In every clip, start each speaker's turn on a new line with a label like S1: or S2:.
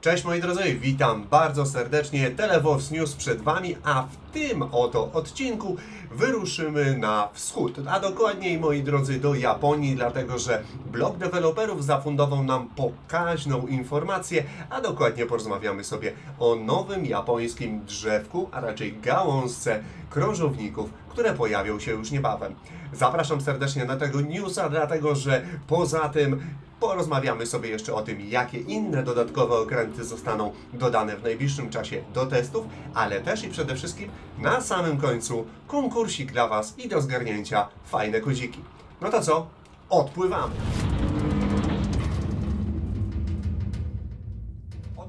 S1: Cześć moi drodzy, witam bardzo serdecznie. Televox News przed Wami, a w tym oto odcinku wyruszymy na wschód, a dokładniej moi drodzy do Japonii, dlatego że blog deweloperów zafundował nam pokaźną informację, a dokładnie porozmawiamy sobie o nowym japońskim drzewku, a raczej gałązce krążowników, które pojawią się już niebawem. Zapraszam serdecznie na tego newsa, dlatego że poza tym Porozmawiamy sobie jeszcze o tym, jakie inne dodatkowe okręty zostaną dodane w najbliższym czasie do testów, ale też i przede wszystkim na samym końcu konkursik dla Was i do zgarnięcia fajne kodziki. No to co? Odpływamy!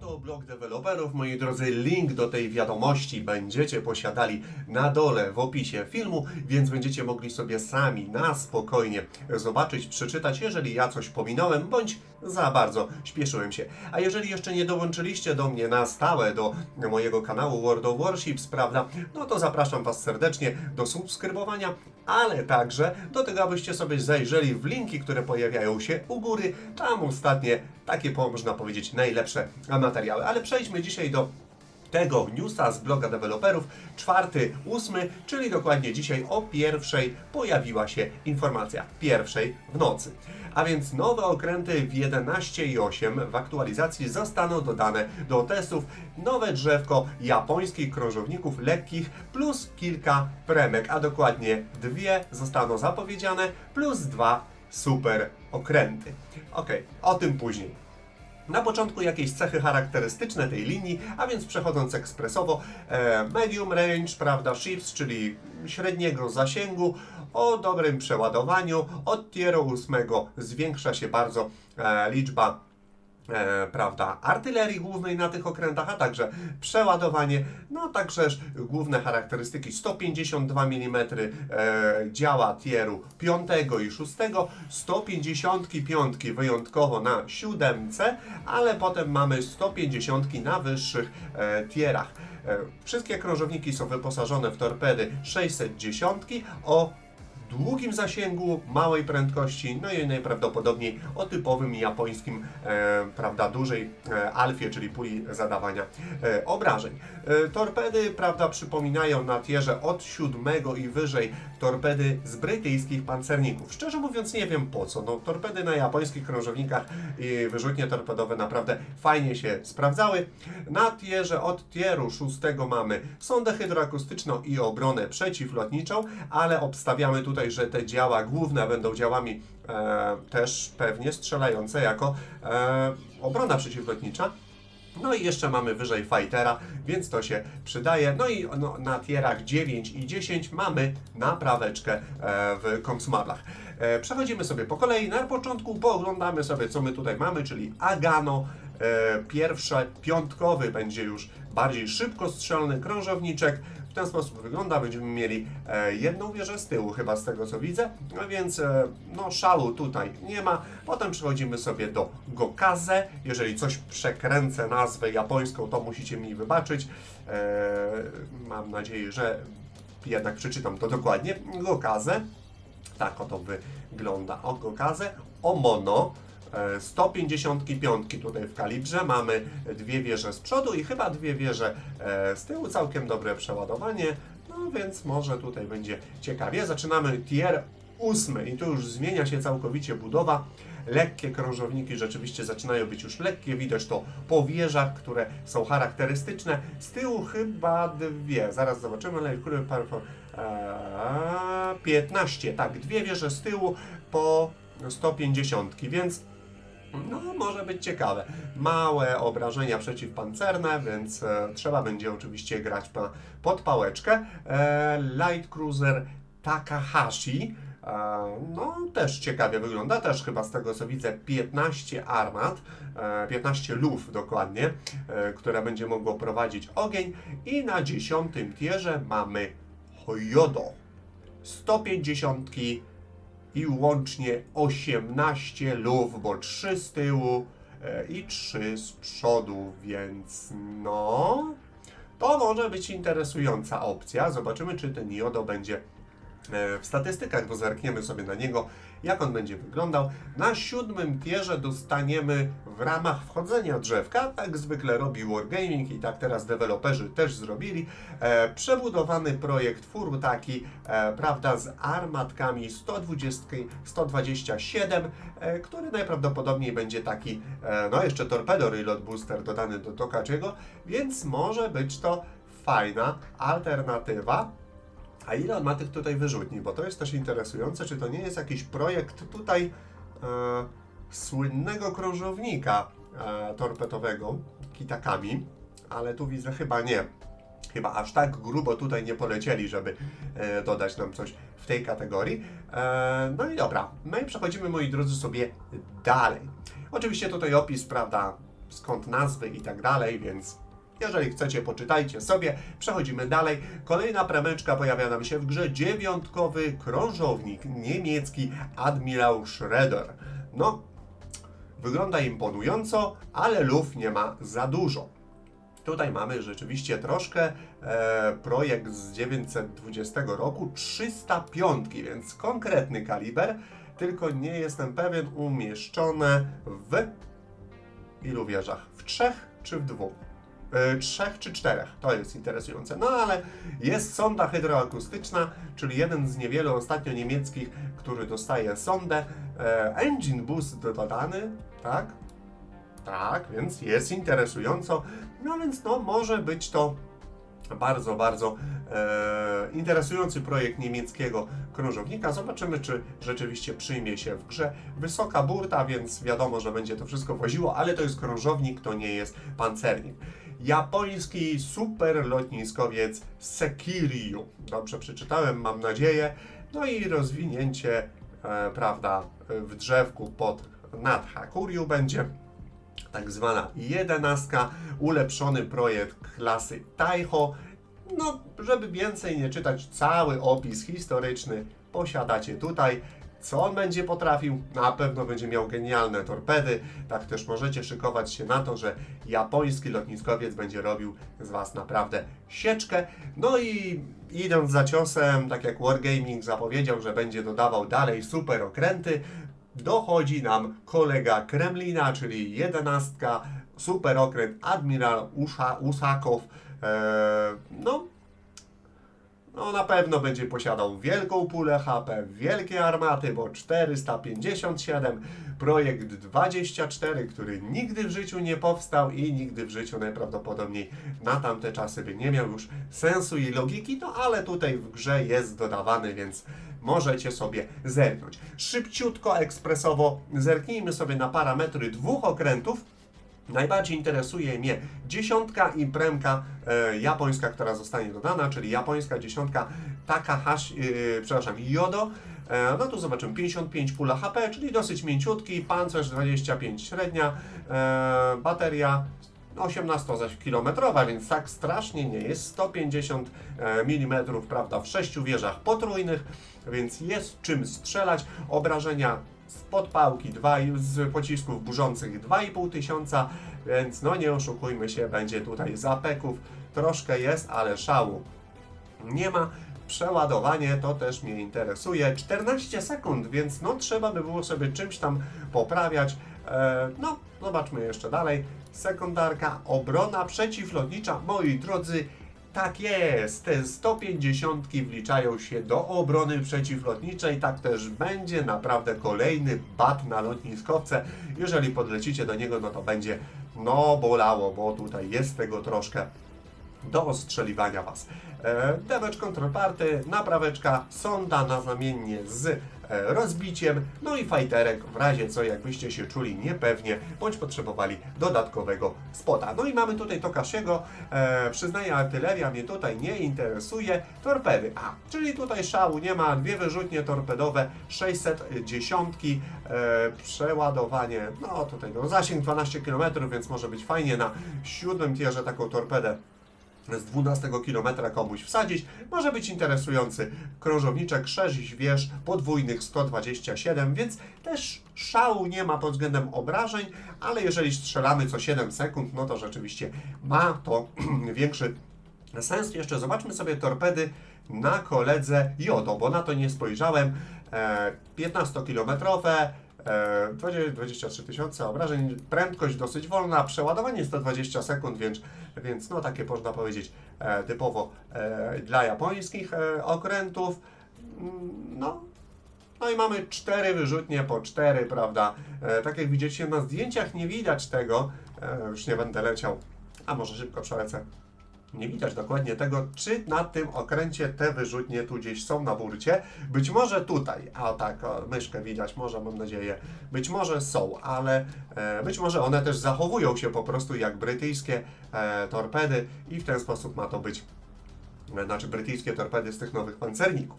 S1: Oto blog deweloperów, moi drodzy, link do tej wiadomości będziecie posiadali na dole w opisie filmu, więc będziecie mogli sobie sami na spokojnie zobaczyć, przeczytać, jeżeli ja coś pominąłem, bądź za bardzo śpieszyłem się. A jeżeli jeszcze nie dołączyliście do mnie na stałe, do mojego kanału World of Warships, prawda, no to zapraszam Was serdecznie do subskrybowania, ale także do tego, abyście sobie zajrzeli w linki, które pojawiają się u góry. Tam ostatnie takie, można powiedzieć, najlepsze materiały. Ale przejdźmy dzisiaj do tego newsa z bloga deweloperów, czwarty, ósmy, czyli dokładnie dzisiaj o pierwszej pojawiła się informacja, pierwszej w nocy. A więc nowe okręty w 11 i 8 w aktualizacji zostaną dodane do testów nowe drzewko japońskich krążowników lekkich plus kilka premek, a dokładnie dwie zostaną zapowiedziane plus dwa super okręty. Okej, o tym później. Na początku jakieś cechy charakterystyczne tej linii, a więc przechodząc ekspresowo, e, medium range, prawda, ships, czyli średniego zasięgu, o dobrym przeładowaniu, od tieru 8 zwiększa się bardzo e, liczba e, prawda, artylerii głównej na tych okrętach, a także przeładowanie, no także główne charakterystyki 152 mm e, działa tieru 5 i 6, 155 wyjątkowo na 7, ale potem mamy 150 na wyższych e, tierach. E, wszystkie krążowniki są wyposażone w torpedy 610 o długim zasięgu, małej prędkości, no i najprawdopodobniej o typowym japońskim, e, prawda, dużej e, alfie, czyli puli zadawania e, obrażeń. E, torpedy, prawda, przypominają na tierze od siódmego i wyżej torpedy z brytyjskich pancerników. Szczerze mówiąc nie wiem po co, no torpedy na japońskich krążownikach i wyrzutnie torpedowe naprawdę fajnie się sprawdzały. Na tierze od tieru szóstego mamy sondę hydroakustyczną i obronę przeciwlotniczą, ale obstawiamy tutaj, że te działa główne będą działami e, też pewnie strzelające jako e, obrona przeciwlotnicza. No i jeszcze mamy wyżej fightera, więc to się przydaje. No i no, na tierach 9 i 10 mamy napraweczkę e, w konsumablach. E, przechodzimy sobie po kolei. Na początku pooglądamy sobie, co my tutaj mamy, czyli Agano. E, pierwsze, piątkowy będzie już bardziej szybkostrzelny krążowniczek. Ten sposób wygląda. Będziemy mieli e, jedną wieżę z tyłu, chyba z tego co widzę. No więc e, no szału tutaj nie ma. Potem przechodzimy sobie do Gokaze. Jeżeli coś przekręcę nazwę japońską, to musicie mi wybaczyć. E, mam nadzieję, że jednak przeczytam to dokładnie. Gokaze. Tak oto wygląda Ogokaze. Omono. E, 155 tutaj w kalibrze, mamy dwie wieże z przodu i chyba dwie wieże e, z tyłu, całkiem dobre przeładowanie, no więc może tutaj będzie ciekawie. Zaczynamy tier 8 i tu już zmienia się całkowicie budowa. Lekkie krążowniki rzeczywiście zaczynają być już lekkie, widać to po wieżach, które są charakterystyczne. Z tyłu chyba dwie, zaraz zobaczymy, ale które par- eee, 15, tak, dwie wieże z tyłu po 150, więc no, może być ciekawe. Małe obrażenia przeciwpancerne, więc e, trzeba będzie oczywiście grać na podpałeczkę. E, Light Cruiser Takahashi. E, no, też ciekawie wygląda, też chyba z tego co widzę 15 armat, e, 15 luf dokładnie, e, które będzie mogło prowadzić ogień i na dziesiątym tierze mamy Hoyodo. 150 i łącznie 18 luf, bo 3 z tyłu e, i 3 z przodu, więc no. To może być interesująca opcja. Zobaczymy, czy ten Jodo będzie w statystykach, bo zerkniemy sobie na niego. jak on będzie wyglądał. Na siódmym tierze dostaniemy w ramach wchodzenia drzewka, tak zwykle robi Wargaming i tak teraz deweloperzy też zrobili, e, przebudowany projekt Furutaki, e, prawda, z armatkami 120, 127, e, który najprawdopodobniej będzie taki, e, no jeszcze torpedo reload booster dodany do Tokachiego, więc może być to fajna alternatywa. A ile on ma tych tutaj wyrzutni? Bo to jest też interesujące, czy to nie jest jakiś projekt tutaj e, słynnego krążownika e, torpedowego Kitakami, ale tu widzę chyba nie. Chyba aż tak grubo tutaj nie polecieli, żeby e, dodać nam coś w tej kategorii. E, no i dobra, my przechodzimy, moi drodzy, sobie dalej. Oczywiście tutaj opis, prawda, skąd nazwy i tak dalej, więc jeżeli chcecie, poczytajcie sobie. Przechodzimy dalej. Kolejna premeczka pojawia nam się w grze. Dziewiątkowy krążownik niemiecki Admirał Schroeder. No, wygląda imponująco, ale luf nie ma za dużo. Tutaj mamy rzeczywiście troszkę e, projekt z 920 roku, 305, więc konkretny kaliber, tylko nie jestem pewien, umieszczone w ilu wieżach? W trzech czy w dwóch? E, trzech czy czterech, to jest interesujące. No ale jest sonda hydroakustyczna, czyli jeden z niewielu ostatnio niemieckich, który dostaje sondę. E, engine boost dodany, tak? Tak, więc jest interesująco. No więc no, może być to bardzo, bardzo e, interesujący projekt niemieckiego krążownika. Zobaczymy, czy rzeczywiście przyjmie się w grze. Wysoka burta, więc wiadomo, że będzie to wszystko woziło, ale to jest krążownik, to nie jest pancernik. Japoński super lotniskowiec Sekiryu. Dobrze przeczytałem, mam nadzieję. No i rozwinięcie, e, prawda, w drzewku pod nad Hakuryu będzie tak zwana jedenastka, ulepszony projekt klasy Taiho. No, żeby więcej nie czytać, cały opis historyczny posiadacie tutaj. Co on będzie potrafił? Na pewno będzie miał genialne torpedy. Tak też możecie szykować się na to, że japoński lotniskowiec będzie robił z Was naprawdę sieczkę. No i idąc za ciosem, tak jak Wargaming zapowiedział, że będzie dodawał dalej super okręty, dochodzi nam kolega Kremlina, czyli jedenastka, super okręt Admiral Usza, Usakow. Eee, no, no na pewno będzie posiadał wielką pulę HP, wielkie armaty, bo 457, projekt 24, który nigdy w życiu nie powstał i nigdy w życiu najprawdopodobniej na tamte czasy by nie miał już sensu i logiki, no ale tutaj w grze jest dodawany, więc możecie sobie zerknąć. Szybciutko, ekspresowo zerknijmy sobie na parametry dwóch okrętów. Najbardziej interesuje mnie dziesiątka i premka e, japońska, która zostanie dodana, czyli japońska dziesiątka Takahashi, e, przepraszam, Yodo. E, no tu zobaczymy 55 pula HP, czyli dosyć mięciutki, pancerz 25 średnia, e, bateria 18 zaś kilometrowa, więc tak strasznie nie jest. 150 mm, prawda, w sześciu wieżach potrójnych, więc jest czym strzelać. Obrażenia z podpałki, dwa, z pocisków burzących 2,5 tysiąca, więc no nie oszukujmy się, będzie tutaj zapeków, troszkę jest, ale szału nie ma. Przeładowanie to też mnie interesuje. 14 sekund, więc no trzeba by było sobie czymś tam poprawiać. E, no, zobaczmy jeszcze dalej. Sekundarka, obrona przeciwlotnicza. Moi drodzy, tak jest, te 150 wliczają się do obrony przeciwlotniczej, tak też będzie naprawdę kolejny bat na lotniskowce. Jeżeli podlecicie do niego, no to będzie no bolało, bo tutaj jest tego troszkę do ostrzeliwania Was. E, damage control party, napraweczka, sonda na znamiennie z rozbiciem, no i fajterek w razie co, jakbyście się czuli niepewnie, bądź potrzebowali dodatkowego spota. No i mamy tutaj Tokashiego, e, przyznaję artyleria mnie tutaj nie interesuje, torpedy, a, czyli tutaj szału nie ma, dwie wyrzutnie torpedowe, 610, e, przeładowanie, no tutaj no, zasięg 12 km, więc może być fajnie na siódmym tierze taką torpedę z 12 km komuś wsadzić. Może być interesujący krążowniczek 6 wież podwójnych 127, więc też szału nie ma pod względem obrażeń, ale jeżeli strzelamy co 7 sekund, no to rzeczywiście ma to większy sens. Jeszcze zobaczmy sobie torpedy na koledze Jodo, bo na to nie spojrzałem. E, 15-kilometrowe, e, 20 23 tysiące obrażeń, prędkość dosyć wolna, przeładowanie 120 sekund, więc, więc no takie można powiedzieć e, typowo e, dla japońskich e, okrętów. Mm, No, no i mamy cztery wyrzutnie po cztery, prawda? E, tak jak widzicie na zdjęciach nie widać tego, e, już nie będę leciał, a może szybko przelecę. Nie widać dokładnie tego, czy na tym okręcie te wyrzutnie tu gdzieś są na burcie. Być może tutaj, a tak, o, myszkę widać, może mam nadzieję. Być może są, ale e, być może one też zachowują się po prostu jak brytyjskie e, torpedy i w ten sposób ma to być e, znaczy brytyjskie torpedy z tych nowych pancerników.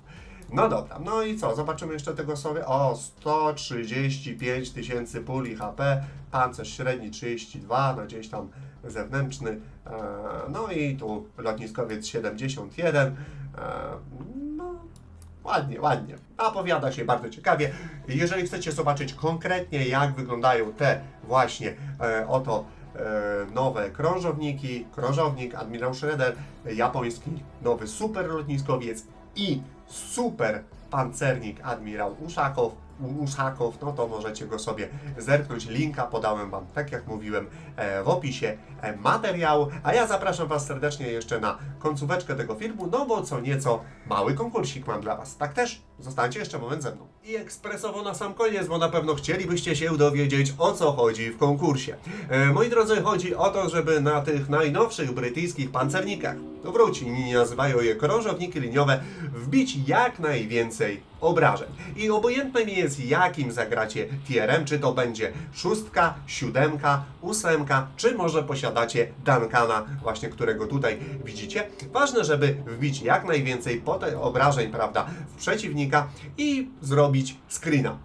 S1: No dobra, no i co? Zobaczymy jeszcze tego sobie. O, 135 tysięcy puli HP, pancerz średni 32, no gdzieś tam zewnętrzny. E, no i tu lotniskowiec 71. E, no, ładnie, ładnie. Opowiada się bardzo ciekawie. Jeżeli chcecie zobaczyć konkretnie, jak wyglądają te właśnie e, oto nowe krążowniki, krążownik Admirał Schroeder, japoński nowy super lotniskowiec i super pancernik Admirał Uszakow, Uszakow, no to możecie go sobie zerknąć. Linka podałem Wam, tak jak mówiłem, e, w opisie e, materiału. A ja zapraszam Was serdecznie jeszcze na końcóweczkę tego filmu, no bo co nieco mały konkursik mam dla Was. Tak też? Zostańcie jeszcze moment ze mną. I ekspresowo na sam koniec, bo na pewno chcielibyście się dowiedzieć o co chodzi w konkursie. E, moi drodzy, chodzi o to, żeby na tych najnowszych brytyjskich pancernikach, to wróci, inni nazywają je krążowniki liniowe, wbić jak najwięcej obrażeń. I obojętne mi jest jakim zagracie tierem, czy to będzie szóstka, siódemka, ósemka, czy może posiadacie Duncana, właśnie którego tutaj widzicie. Ważne, żeby wbić jak najwięcej obrażeń, prawda, w przeciwnika i zrobić screena.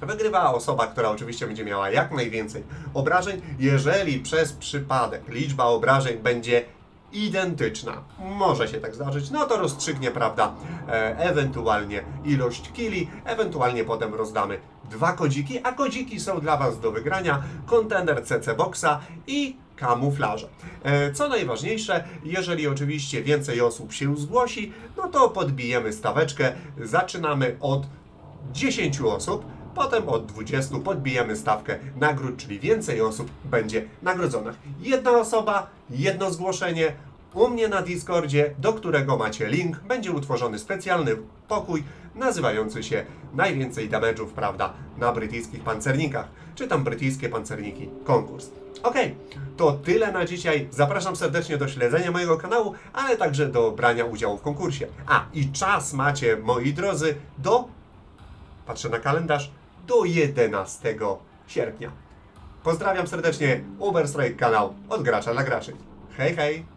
S1: Wygrywa osoba, która oczywiście będzie miała jak najwięcej obrażeń. Jeżeli przez przypadek liczba obrażeń będzie identyczna, może się tak zdarzyć, no to rozstrzygnie, prawda, e, ewentualnie ilość kili, ewentualnie potem rozdamy dwa kodziki, a kodziki są dla Was do wygrania, kontener CC Boxa i kamuflaże. E, Co najważniejsze, jeżeli oczywiście więcej osób się zgłosi, no to podbijemy staweczkę, zaczynamy od 10 osób, potem od 20 podbijemy stawkę nagród, czyli więcej osób będzie nagrodzonych. Jedna osoba, jedno zgłoszenie. U mnie na Discordzie, do którego macie link, będzie utworzony specjalny pokój nazywający się Najwięcej damage'ów, prawda, na brytyjskich pancernikach, czy tam brytyjskie pancerniki konkurs. Okej, to tyle na dzisiaj. Zapraszam serdecznie do śledzenia mojego kanału, ale także do brania udziału w konkursie. A, i czas macie, moi drodzy, do patrzę na kalendarz, do 11 sierpnia. Pozdrawiam serdecznie, Uber Strike kanał od gracza dla graczy. Hej, hej!